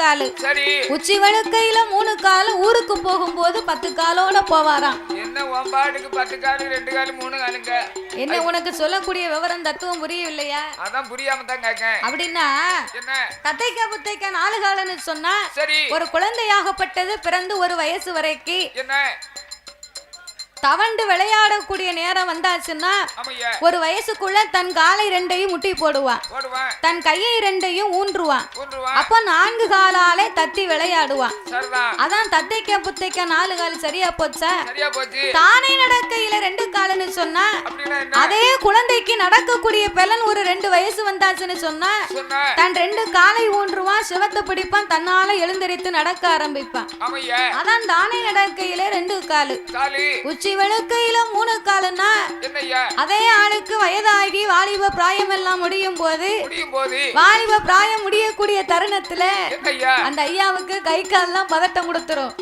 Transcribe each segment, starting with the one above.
காலு. சரி. உச்சி வழுக்கையில மூணு காலு ஊருக்கு போகும்போது பத்து காலோட போவாராம். என்ன ஒம்பாட்டுக்கு பத்து காலு ரெண்டு காலு மூணு காலுங்க? என்ன உனக்கு சொல்லக்கூடிய விவரம் தத்துவம் புரியவில்லையா? அதான் புரியாம தான் கேட்கேன் அப்படின்னா என்ன? தத்தைக்கா புத்தைக்கா நாலு காலன்னு சொன்னா சரி. ஒரு குழந்தையாகப்பட்டது பிறந்து ஒரு வயசு வரைக்கும் என்ன? தவண்டு விளையாடக்கூடிய நேரம் வந்தாச்சுன்னா ஒரு வயசுக்குள்ள தன் காலை ரெண்டையும் முட்டி போடுவான். தன் கையை ரெண்டையும் ஊன்றுவான். அப்போ நான்கு காலாலே தத்தி விளையாடுவான். அதான் தத்தைக்கா புத்தைக்கா நாலு கால் சரியா போச்சா? தானே நடக்கையில ரெண்டு காலுன்னு சொன்னா அதே குழந்தைக்கு நடக்கக்கூடிய பெலன் ஒரு ரெண்டு வயசு வந்தாச்சுன்னு சொன்னா தன் ரெண்டு காலை ஊன்றுவான் சிவத்தை பிடிப்பான் தன்னால எழுந்திருத்து நடக்க ஆரம்பிப்பான். அதான் தானே நடக்கையில ரெண்டு காலு. உச்சி வெளுக்கையில மூணு என்னய்யா? அதே ஆளுக்கு வயதாகி வாலிப பிராயம் எல்லாம் முடியும் போது வாலிப பிராயம் முடியக்கூடிய தருணத்துல அந்த ஐயாவுக்கு கை கால்லாம் பதட்டம் கொடுத்துரும்.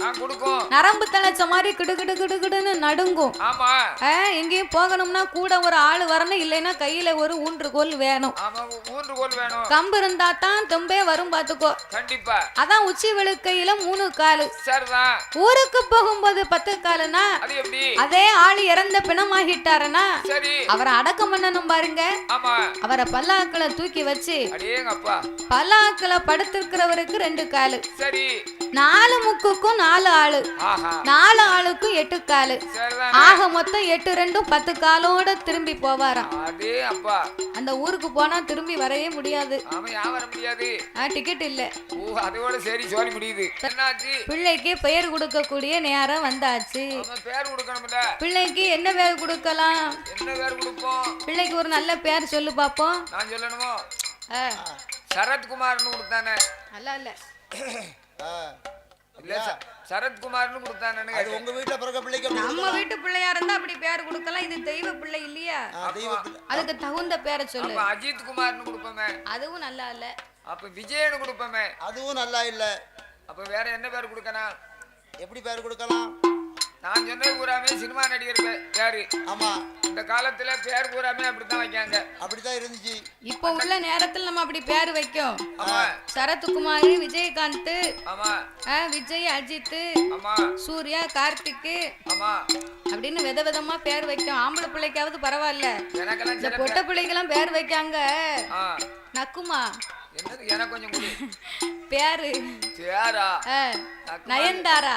நரம்பு தழைச்ச மாதிரி கிடு கிடு கிடு கிடுன்னு நடுங்கும். எங்கேயும் போகணும்னா கூட ஒரு ஆள் வரணும் இல்லைன்னா கையில ஒரு ஊன்றுகோல் வேணும். கோல் கம்பு இருந்தா தான் தும்பே வரும் பாத்துக்கோ. கண்டிப்பா. அதான் உச்சி வெளுக்கையில மூணு காலு. ஊருக்கு போகும்போது பத்து காலுனா அது ஆள் இறந்த பிணமாகிட்டாருன்னா சரி. அவரை அடக்கம் பண்ணணும் பாருங்க. ஆமா. அவரை பல்லாக்களை தூக்கி வச்சு அடேங்கப்பா. பல்லாக்களை படுத்திருக்கிறவருக்கு ரெண்டு காலு. சரி. நாலு முக்குக்கும் நாலு ஆளு. நாலு ஆளுக்கும் எட்டு காலு. ஆக மொத்தம் எட்டு ரெண்டும் பத்து காலோட திரும்பி போவாராம். அந்த ஊருக்கு போனா திரும்பி வரவே முடியாது. டிக்கெட் இல்ல. அதோட சரி சோழி முடியுது. பிள்ளைக்கு பெயர் கொடுக்கக்கூடிய நேரம் வந்தாச்சு. பிள்ளைக்கு என்ன பேர் கொடுக்கலாம்? என்ன பேர் கொடுப்போம்? பிள்ளைக்கு ஒரு நல்ல பேர் சொல்லு பாப்போம். நான் சொல்லணுமோ? சரத்குமார்னு கொடுத்தானே. நல்லா இல்ல சரத்குமார்னு கொடுத்தானு அது உங்க வீட்டுல பிறக்க பிள்ளைக்கு நம்ம வீட்டு பிள்ளையா இருந்தா அப்படி பேர் கொடுக்கலாம். இது தெய்வ பிள்ளை இல்லையா. அதுக்கு தகுந்த பேரை சொல்லு. அப்ப அஜித் குமார்னு கொடுப்போமே. அதுவும் நல்லா இல்ல. அப்ப விஜயன்னு கொடுப்போமே. அதுவும் நல்லா இல்ல. அப்ப வேற என்ன பேர் கொடுக்கணும்? எப்படி பேர் கொடுக்கலாம்? நான் சொன்னது பூராமே சினிமா நடிகர் பேரு ஆமா. இந்த காலத்துல பேர் பூராமே அப்படித்தான் வைக்காங்க அப்படித்தான் இருந்துச்சு. இப்போ உள்ள நேரத்துல நம்ம அப்படி பேர் வைக்கும். ஆமா. சரத்குமார் விஜயகாந்த் ஆமா. விஜய் அஜித் ஆமா. சூர்யா கார்த்திக் ஆமா. அப்படின்னு வித விதமா பேர் வைக்கும். ஆம்பளை பிள்ளைக்காவது பரவாயில்ல. எனக்கெல்லாம் இந்த பொட்ட பிள்ளைக்கெல்லாம் பேர் வைக்காங்க. நக்குமா? என்னது? எனக்கு கொஞ்சம் பேரு. நயன்தாரா?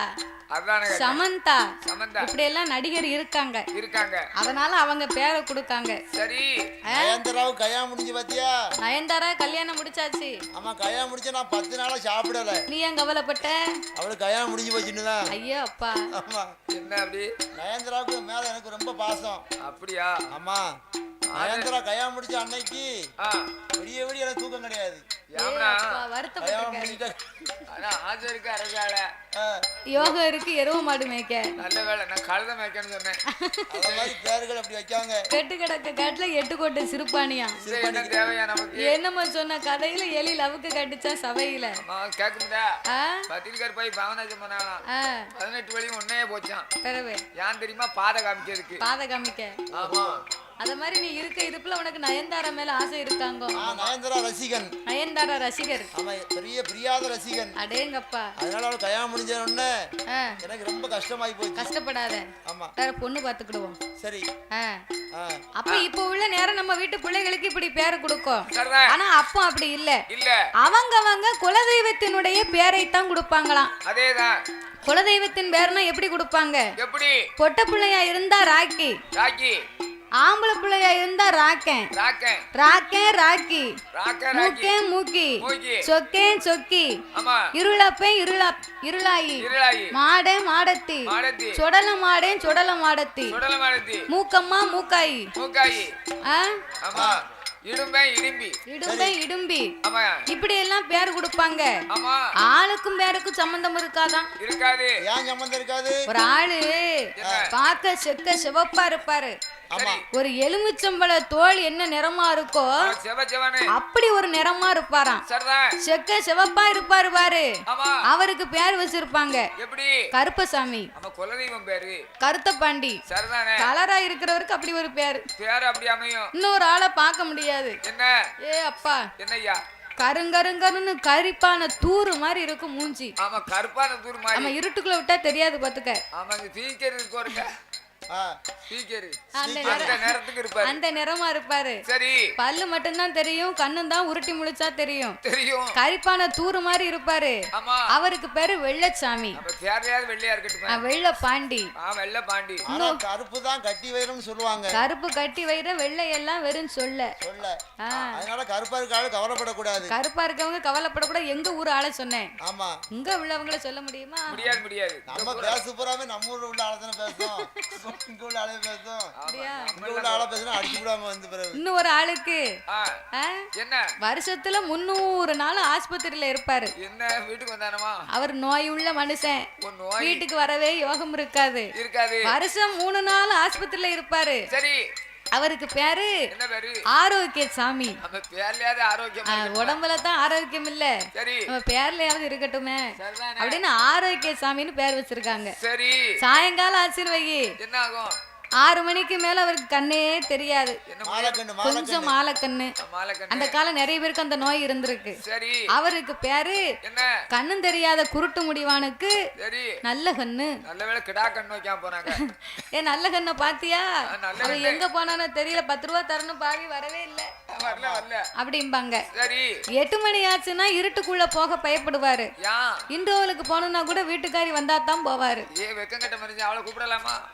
சமந்தா சமந்தா. இப்படி எல்லாம் நடிகர் இருக்காங்க. இருக்காங்க. அதனால அவங்க பேரை கொடுக்காங்க சரி. நயன்தராவு கல்யா முடிஞ்சு பாத்தியா? நயன்தாரா கல்யாணம் முடிச்சாச்சு. ஆமா கல்யாணம் முடிச்சு நான் பத்து நாளா சாப்பிடல. நீ ஏன் கவலைப்பட்ட? அவளுக்கு கல்யாணம் முடிஞ்சு போச்சுன்னு தான். ஐயோ அப்பா. ஆமா. என்ன அப்படி? நயன்தராவுக்கு மேல எனக்கு ரொம்ப பாசம். அப்படியா? ஆமா. நயன்தரா கல்யாணம் முடிச்ச அன்னைக்கு. விடிய விடிய எனக்கு தூக்கம் கிடையாது. கல்யாணம் ஆனா ஆசை இருக்கு அரசால. யோகம் இருக்கு எருவ மாடு மேய்க்க. நல்ல வேலை நான் கழுத மேய்க்கன்னு சொன்னேன். அத மாதிரி பேர்கள் அப்படி வைக்காங்க. கெட்டு கிடக்க காட்டுல எட்டு கோட்டை சிறுபானியா. என்ன தேவையா நமக்கு? என்னம்மா சொன்ன கதையில எலி லவுக்கு கட்டுச்சா சபையில. கேக்குதா பத்திரிக்கார் போய் பவனாஜம் பண்ணாலாம் பதினெட்டு வழியும் ஒன்னே போச்சான் ஏன் தெரியுமா? பாதை காமிக்கிறதுக்கு. பாதை காமிக்க. ஆமா. அத மாதிரி நீ இருக்க இருப்புல உனக்கு நயன்தாரா மேல ஆசை இருக்காங்க? நயன்தரா ரசிகன். நயன்தாரா ரசிகர். ஆமா பெரிய பிரியாத ரசிகன். அடேங்கப்பா. அதனால அவள் கல்யாணம் முடிஞ்ச உடனே எனக்கு ரொம்ப கஷ்டமாயி போச்சு. கஷ்டப்படாத. ஆமா. வேற பொண்ணு பாத்துக்கிடுவோம். சரி. அப்ப இப்ப உள்ள நேரம் நம்ம வீட்டு பிள்ளைகளுக்கு இப்படி பேரை கொடுக்கும் ஆனா அப்போ அப்படி இல்ல. இல்ல. அவங்கவங்க குலதெய்வத்தினுடைய பேரைத்தான் கொடுப்பாங்களாம். அதேதான். குலதெய்வத்தின் பேர்னா எப்படி கொடுப்பாங்க? எப்படி? பொட்ட பிள்ளையா இருந்தா ராக்கி. ராக்கி. ஆம்பளை பிள்ளையா இருந்தா ராக்கன். ராக்கன். ராக்கன் ராக்கி. மூக்கி. மூக்கி. சொக்கேன் சொக்கி. ஆமா. இருளப்பேன் இருளா இருளாயி. இருளாயி. மாடே மாடத்தி. சுடல மாடேன் சுடல மாடத்தி. மூக்கம்மா மூக்காயி. மூக்காயி. ஆ? ஆமா. இடும்பை இடும்பி. இடும்பை இடும்பி. ஆமா. இப்படி எல்லாம் பேர் கொடுப்பாங்க. ஆமா. ஆளுக்கும் பேருக்கும் சம்பந்தம் இருக்காதான் இருக்காது. ஏன் சம்மந்தம் இருக்காது? ஒரு ஆளு பார்க்க செக்க சிவப்பா இருப்பாரு. ஒரு எலுமிச்சம்பழ தோல் என்ன நிறமா இருக்கோ அப்படி ஒரு நிறமா இருப்பாராம். செக்க சிவப்பா இருப்பாரு பாரு. ஆமா. அவருக்கு பேர் வச்சிருப்பாங்க. கருப்பசாமி. கருத்த பாண்டி கலரா இருக்கிறவருக்கு அப்படி ஒரு பேர். பேர் அப்படி அமையும். இன்னொரு ஆளை பார்க்க முடியாது. என்ன? ஏ அப்பா. என்னய்யா? கருங்கருங்கருன்னு கரிப்பான தூறு மாதிரி இருக்கும் மூஞ்சி. ஆமா கருப்பான தூர் மாதிரி. இருட்டுக்குள்ள விட்டா தெரியாது பாத்துக்க. ஆமாங்க சீக்கிரம் அந்த நிறம் நேரத்துக்கு இருப்பாரு. அந்த நிறமா இருப்பாரு. சரி. பல்லு மட்டும்தான் தெரியும் கண்ணும் தான் உருட்டி முழிச்சா தெரியும். தெரியும். கரிப்பான தூறு மாதிரி இருப்பாரு. ஆமா. அவருக்கு பேரு வெள்ளச்சாமி. வெள்ளையா இருக்கட்டும். வெள்ளை பாண்டி ஆ வெள்ளை பாண்டி கருப்பு தான் கட்டி வைரம்னு சொல்லுவாங்க. கருப்பு கட்டி வைர வெள்ளை எல்லாம் வெறும் சொல்ல. சொல்ல. அதனால கருப்பா இருக்க ஆளு கவலைப்படக்கூடாது. கருப்பா இருக்கவங்க கவலைப்படக்கூடாது. எங்க ஊர் ஆளை சொன்னேன். ஆமா. இங்க உள்ளவங்கள சொல்ல முடியுமா? முடியாது முடியாது. நம்ம பேச பூராமே நம்ம ஊர்ல உள்ள ஆளை தானே பேசும் இங்க உள்ள ஆளே பேசும் அப்படியா? இங்க உள்ள ஆளை பேசினா அடிச்சு விடாம வந்து பிறகு. இன்னும் ஒரு ஆளுக்கு. என்ன? வருஷத்துல முந்நூறு நாள் ஆஸ்பத்திரியில இருப்பாரு. என்ன? வீட்டுக்கு வந்தானமா அவர் நோயுள்ள மனுஷன். ஒரு நோய். வீட்டுக்கு வரவே யோகம் இருக்காது. இருக்காது. வருஷம் மூணு நாள் ஆஸ்பத்திரியில இருப்பாரு. சரி. அவருக்கு பேரு ஆரோக்கிய சாமி உடம்புல தான் ஆரோக்கியம் இல்ல. நம்ம பேர்லயாவது இருக்கட்டுமே. அப்படின்னு ஆரோக்கிய சாமின்னு பேர் வச்சிருக்காங்க. சரி. சாயங்காலம் வை என்ன ஆகும் ஆறு மணிக்கு மேல அவருக்கு கண்ணே தெரியாது. கொஞ்சம் மாலைக்கண்ணு. அந்த காலம் நிறைய பேருக்கு அந்த நோய் இருந்திருக்கு. அவருக்கு பேரு கண்ணும் தெரியாத குருட்டு முடிவானுக்கு நல்ல கண்ணு. ஏ நல்ல கண்ணை பாத்தியா? அவன் எங்க போனானோ தெரியல. பத்து ரூபா தரணும் பாவி வரவே இல்ல. அப்படிம்பாங்க. எட்டு மணி ஆச்சுன்னா இருட்டுக்குள்ள போக பயப்படுவாரு. ஏன் இன்றோலுக்கு போகணும்னா கூட வீட்டுக்காரி வந்தா தான் போவாரு.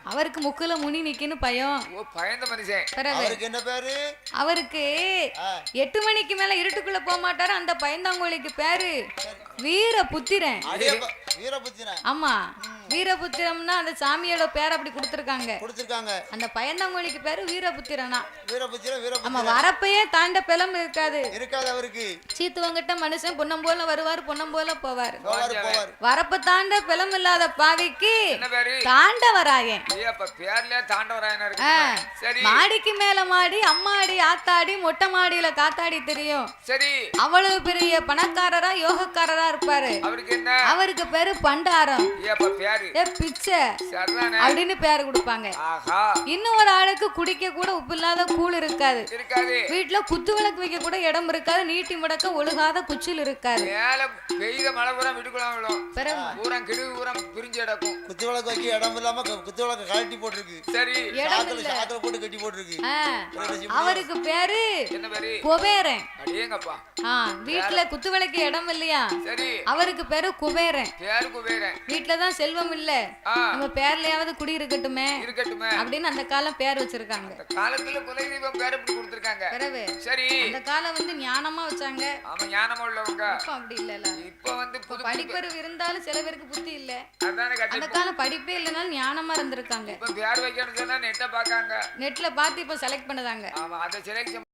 அவருக்கு முக்குல முனி நிக்கின்னு பயம். ஓ பயந்த மனுஷன். பிறகு? அவருக்கு என்ன பேரு? அவருக்கு ஆ, எட்டு மணிக்கு மேல இருட்டுக்குள்ள போக மாட்டாரு அந்த பயந்தாங்கோலிக்கு பேரு. வீர புத்திரன் அடியப்ப வீரபுத்திரன். ஆமா. வீரபுத்திரம்னா அந்த சாமியோட பேர் அப்படி கொடுத்துருக்காங்க. கொடுத்திருக்காங்க. அந்த பயந்தாங்கோலிக்கு பேரு வீரபுத்திரனா. வீரபுத்திரன் ஆமா வீரபுத்திரன் வரப்பையே தாண்ட பிளம் இருக்காது. இருக்காது அவருக்கு. சீத்துவங்கிட்ட மனுஷன் பொன்னம் போல வருவாரு பொன்னம் போல போவாரு. போவாரு போவாரு. வரப்ப தாண்ட பிளம் இல்லாத பாவிக்கு என்ன பேரு? தாண்டவராயன். பேர்லயே தாண்டவராயனா இருக்கு? சரி. மாடிக்கு மேல மாடி அம்மாடி ஆத்தாடி மொட்டை மாடியில காத்தாடி தெரியும். சரி. அவ்வளவு பெரிய பணக்காரரா யோகக்காரரா இருப்பாரு. அவருக்கு என்ன? அவருக்கு பேரு பண்டாரம். ஏ பிச்சை. அப்படின்னு பேர் கொடுப்பாங்க. ஆஹா. இன்னும் ஒரு ஆளுக்கு குடிக்க கூட உப்பு இல்லாத கூழ் இருக்காது. இருக்காது. வீட்டுல குத்து விளக்கு வைக்க கூட இடம் இருக்காது. நீட்டி முடக்க ஒழுகாத குச்சில் இருக்காது. பெய்த மழை பூரா கிடுகு பூரா பிரிஞ்சு கிடக்கும். குத்து விளக்கு வைக்க இடம் இல்லாம குத்து விளக்கு கழட்டி போட்டிருக்கு. சரி. இடம் இல்ல. போட்டு கட்டி போட்டிருக்கு. அவருக்கு பேரு? என்ன பேரு? குபேரன். வீட்டுல குத்து விளக்கு இடம் இல்லையா? அவருக்கு பேரு குபேரன். பேருக்கு பேரன் வீட்டுல தான் செல்வம் இல்ல. நம்ம பேர்லயாவது குடி இருக்கட்டுமே. இருக்கட்டுமே. அப்படின்னு அந்த காலம் பேர் வச்சிருக்காங்க. காலத்துல குலை தெய்வம் பேர் இப்படி கொடுத்துருக்காங்க. பிறகு சரி. அந்த காலம் வந்து ஞானமா வச்சாங்க. அவன் ஞானமா உள்ளவங்க. இப்ப அப்படி இல்லல இப்ப வந்து படிப்பறிவு இருந்தாலும் சில பேருக்கு புத்தி இல்ல. அந்த காலம் படிப்பே இல்லைனாலும் ஞானமா இருந்திருக்காங்க. இப்ப பேர் வைக்கணும்னு சொன்னா நெட்டை பார்க்காங்க. நெட்ல பார்த்து இப்ப செலக்ட் பண்ணுதாங்க. ஆமா அதை செலக்ஷன்